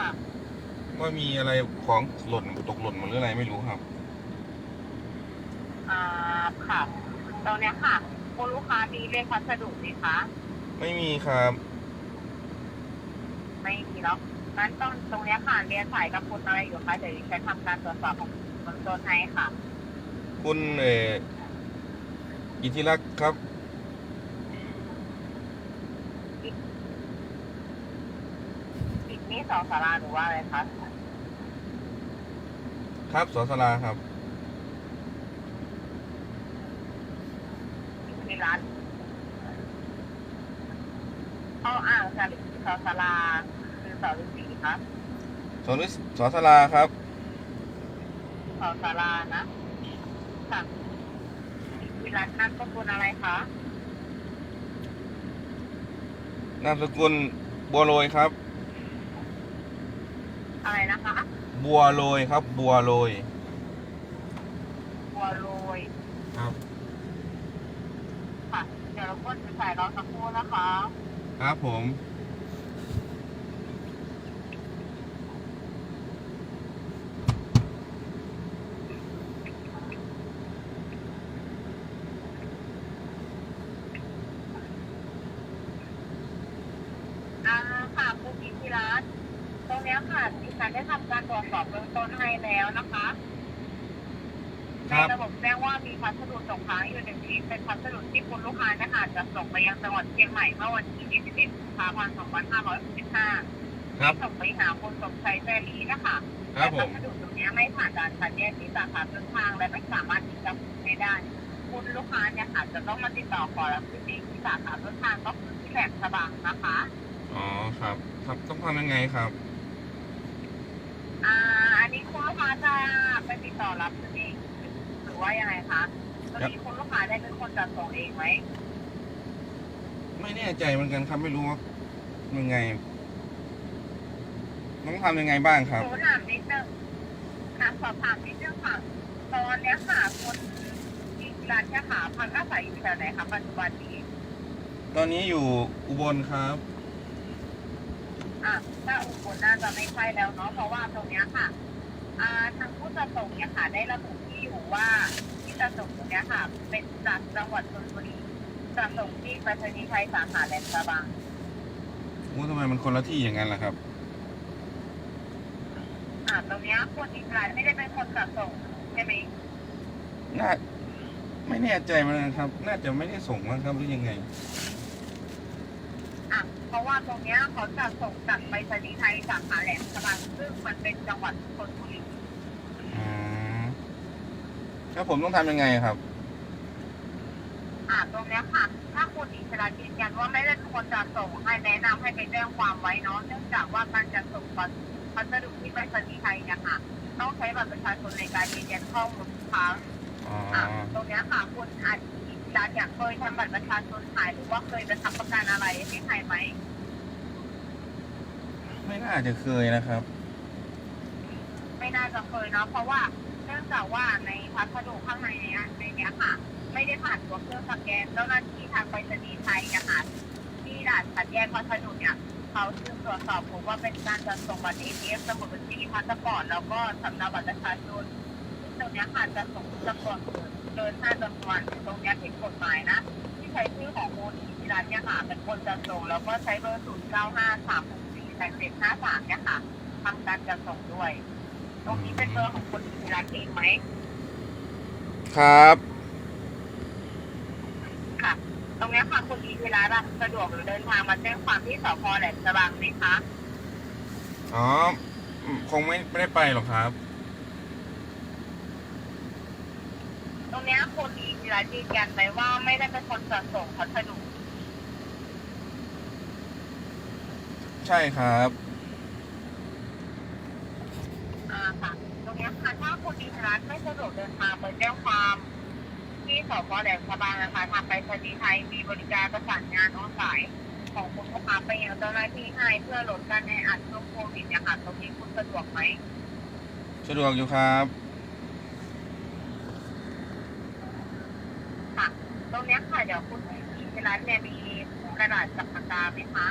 ค่ะ ว่ามีอะไรของหล่นตกหล่นมาหรืออะไรไม่รู้ครับ อ่า ค่ะตรงเนี้ยค่ะ คุณลูกค้ามีเลขพัสดุไหมคะ ไม่มีครับ ไม่มีแล้วงั้นต้องตรงเนี้ยค่ะ เรียนสายกับคุณอะไรอยู่คะเดี๋ยวดิฉันทำการตรวจสอบของเบื้องต้นให้ค่ะ คุณเอ่ออิทธิรักษ์ครับ อีกนี่ สองสาราหรือว่าอะไรคะครับสอสลาครับ อยู่ที่ร้านเอาอ่างสาลิสอสาราคือสอฤาษีครับสอริสอสลาครับ สอสารานะค่ะวิรัตนามสกุลอะไรคะนามสกุลบัวโรยครับ อะไรนะคะ บัวโรยครับ บัวโรยบัวโรยครับ ค่ะ เดี๋ยวเราก็จะใส่รอสักครู่นะคะ ครับผม อ่าค่ะคุณพิธิรัตน์ตรงเนี้ยค่ะดิฉัน ได้ทำการตรวจสอบเบื้องต้นให้แล้วนะคะคในรับ ระบบแจ้งว่ามีพัสดุตกค้างอยู่หนึ่งชิ้นเป็นพัสดุที่คุณลูกค้านะคะ จะส่งไปยังจังหวัดเชียงใหม่เมื่อวันที่ 21กุมภาพันธ์2565ครับ ส่งไปหาคุณสมชัยแจรีนะคะครับผแต่มพัสดุตรงเนี้ยไม่ผ่านการคัดแยกที่สาขาต้นทางและไม่สามารถที่จะพูดให้ได้ คุณลูกค้าเนี่ยค่ะจะต้องมาติดต่อขอรับซื้อเองที่สาขาต้นทางก็คือที่แหลมฉบังนะคะ อ๋อ ครับ ครับ ต้องทำยังไงครับ อ่า อันนี้คุณลูกค้าจะไปติดต่อรับซื้อเองหรือว่ายังไงคะตอนนี้คุณลูกค้าได้เป็นคนจัดส่งเองไหมไม่แน่ใจเหมือนกันครับไม่รู้ว่ายังไงต้องทำยังไงบ้างครับหนูถามนิดนึงค่ะสอบถามนิดนึงค่ะตอนเนี้ยค่ะคนที่ร้านเนี่ยค่ะพักอาศัยอยู่แถวไหนคะปัจจุบันนี้ ตอนนี้อยู่อุบลครับ อะถ้าอุบลน่าจะไม่ใช่แล้วเนาะเพราะว่าตรงเนี้ยค่ะอ่าทางผู้จะส่งเนี่ยค่ะ ได้ระบุที่อยู่ว่าที่จะส่งตรงเนี้ยค่ะ เป็นจากจังหวัดชลบุรีจะส่งที่ไปรษณีย์ไทยสาขาแหลมฉบังว่าทำไมมันคนละที่อย่างนั้นล่ะครับ อ่าตรงเนี้ยคนอีกรายไม่ได้เป็นคนจัดส่งใช่ไหมน่า ไม่แน่ใจเหมือนกันครับ น่าจะไม่ได้ส่งมั้งครับหรือยังไงอะ เพราะว่าตรงเนี้ยเขาจะส่งจากไปรษณีย์ไทยสาขาแหลมฉบังซึ่งมันเป็นจังหวัดชลบุรีอืมแล้วผมต้องทำยังไงครับ อ่าตรงเนี้ยค่ะ ถ้าคุณอิสระยืนยันว่าไม่ได้เป็นคนจัดส่งให้แนะนำให้ไปแจ้งความไว้เนาะเนื่องจากว่าการจัดส่งพัสดุที่ไปรษณีย์ไทยเนี่ยค่ะต้องใช้บัตรประชาชนในการยืนยันข้อมูลลูกค้าอ๋ออะตรงเนี้ยค่ะคุณอาจ อิสระอยากเคยทำบัตรประชาชนหายหรือว่าเคยไปทำประกันอะไรให้ใครไหมไม่น่าจะเคยนะครับ ไม่น่าจะเคยเนาะเพราะว่าเนื่องจากว่าในพัสดุข้างในเนี้ยในเนี้ยค่ะ ไม่ได้ผ่านตัวเครื่องสแกนเจ้าหน้าที่ทางไปรษณีย์ไทยนะคะที่ด่านคัดแยกพัสดุเนี่ยเขาซึ่งตรวจสอบพบว่าเป็นการจัดส่งบัตรเอทีเอสสมุดบัญชีพาสปอร์ตแล้วก็สำเนาบัตรประชาชนซึ่งตรงเนี้ยค่ะจะส่งจำนวนเกินห้าจำนวนตรงเนี้ยผิดกฎหมายนะ ที่ใช้ชื่อของมูลนิธิรัฐเนี่ยค่ะเป็นคนจัดส่งแล้วก็ใช้เบอร์ศูนย์เก้าห้าสามหกสี่แปดเจ็ดห้าสามเนี่ยค่ะทำการจัดส่งด้วย ตรงนี้เป็นเบอร์ของคนอิสระเองไหมครับ ค่ะ ตรงเนี้ยค่ะคุณอิสระสะดวกหรือเดินทางมาแจ้งความที่สพแหลมฉบังไหมคะอ๋ออืมคงไม่ไม่ได้ไปหรอกครับ ตรงเนี้ยคุณอิสระยืนยันไหมว่าไม่ได้เป็นคนจัดส่งพัสดุใช่ครับ อ่าค่ะตรงเนี้ยค่ะถ้าคุณอิสระไม่สะดวกเดินทางไปแจ้งความที่สพแหลมฉบังนะคะทางไปรษณีย์ไทยมีบริการประสานงานออนไลน์ของคุณลูกค้าไปยังเจ้าหน้าที่ให้เพื่อลดการแออัดช่วงโควิดเนี่ยค่ะตรงนี้คุณสะดวกไหม สะดวกอยู่ครับ ค่ะ ตรงเนี้ยค่ะเดี๋ยวคุณอิสรัตน์เนี่ยมีกระดาษกับปากกาไหมคะ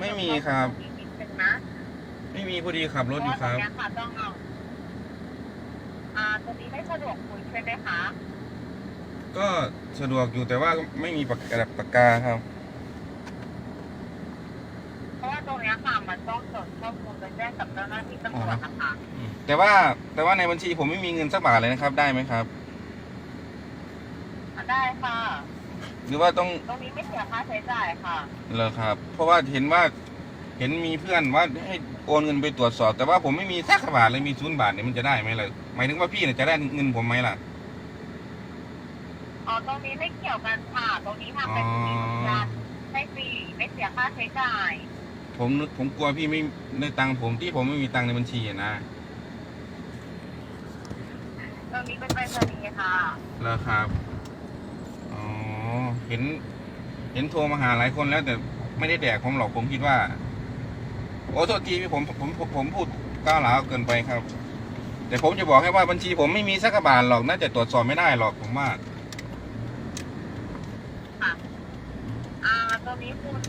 ไม่มีครับ มีนิดนึงนะไม่มีพอดีขับรถเพอราะยู่ว่าคตรรับงเนี้ยค่ะต้องเอาอ่าตรงนี้ไม่สะดวกคุยใช่ไหมคะก็สะดวกอยู่แต่ว่าไม่มีปากกาปากกาครับ เพราะว่าตรงเนี้ยค่ะมันต้องจดข้อมูลไปแจ้งกับเจ้าหน้าที่ตำรวจนะคะแต่ว่าแต่ว่าในบัญชีผมไม่มีเงินสักบาทเลยนะครับ ได้ไหมครับ ได้ค่ะ หรือว่าต้องตรงนี้ไม่เสียค่าใช้จ่ายค่ะ เหรอครับ เพราะว่าเห็นว่าเห็นมีเพื่อนว่าให้โอนเงินไปตรวจสอบ แต่ว่าผมไม่มีสักบาทเลยมีศูนย์บาทเนี่ยมันจะได้ไหมล่ะหมายถึงว่าพี่เนี่ยจะได้เงินผมไหมล่ะ อ๋อ ตรงนี้ไม่เกี่ยวกันค่ะ ตรงนี้ทำเป็นฟรีเหมือนกันไม่ฟรีไม่เสียค่าใช้จ่าย ผมนึกผมกลัวพี่ไม่ได้ตังค์ผมที่ผมไม่มีตังค์ในบัญชีอะนะตรงนี้เป็นไปรษณีย์ค่ะแล้วครับอ๋อ เห็น เห็นโทรมาหาหลายคนแล้วแต่ไม่ได้แดกผมหรอกผมคิดว่า โอ้โทษทีพี่ผมผมผมผมพูดก้าวหลาวเกินไปครับ แต่ผมจะบอกให้ว่าบัญชีผมไม่มีสักกระบาทหรอกน่าจะตรวจสอบไม่ได้หรอกผมว่าอ่าตรงนี้คุณ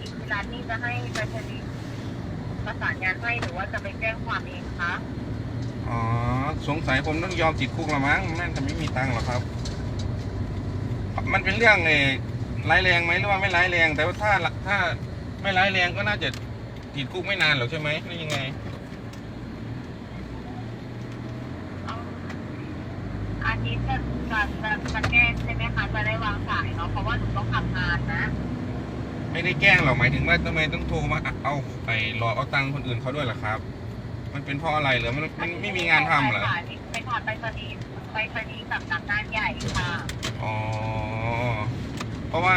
อีกร้านนี้จะให้ไปรษณีย์ประสานงานให้หรือว่าจะไปแจ้งความเองคะอ๋อสงสัยผมต้องยอมติดคุกละมั้งน่าจะไม่มีตังค์หรอกครับ มันเป็นเรื่องเออร้ายแรงไหมหรือว่าไม่ร้ายแรง แต่ว่าถ้าถ้าไม่ร้ายแรงก็น่าจะติดคุกไม่นานหรอกใช่ไหมหรือยังไงอาทิตย์จะจะจะจะแก้ใช่ไหมคะจะได้วางสายเนาะเพราะว่าหนูต้องทำงานนะ ไม่ได้แกล้งหรอกหมายถึงว่าทำไมต้องโทรมาเอาไปหลอกเอาตังค์คนอื่นเขาด้วยล่ะครับ มันเป็นเพราะอะไรเหรอมันมันไม่มีงานทำเหรอ ไปถอดไปรษณีย์ ไปรษณีย์กับสำนักงานใหญ่ค่ะ อ๋อ เพราะว่า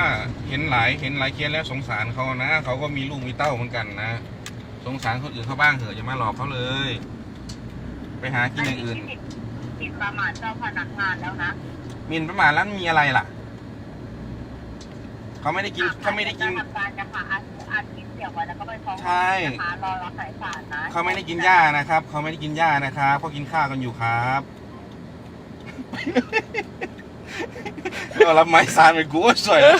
เห็นหลายเห็นหลายเคสแล้วสงสารเขานะเขาก็มีลูกมีเต้าเหมือนกันนะ สงสารคนอื่นเขาบ้างเถอะอย่ามาหลอกเขาเลย ไปหากินอย่างอื่นผิดผิดประมาทเจ้าพนักงานแล้วนะหมินประมาทแล้วมีอะไรล่ะเขาไม่ได้กินเขาไม่ได้กิน ทำการจะค่ะอาอาทิตย์เสียบไว้แล้วก็ไปฟ้องใช่ นะคะรอรับสายสารนะ เขาไม่ได้กินหญ้านะครับเขาไม่ได้กินหญ้านะครับเขากินข้าวกันอยู่ครับ เรารับไม้ซานเป็นกูก็สวยแล้ว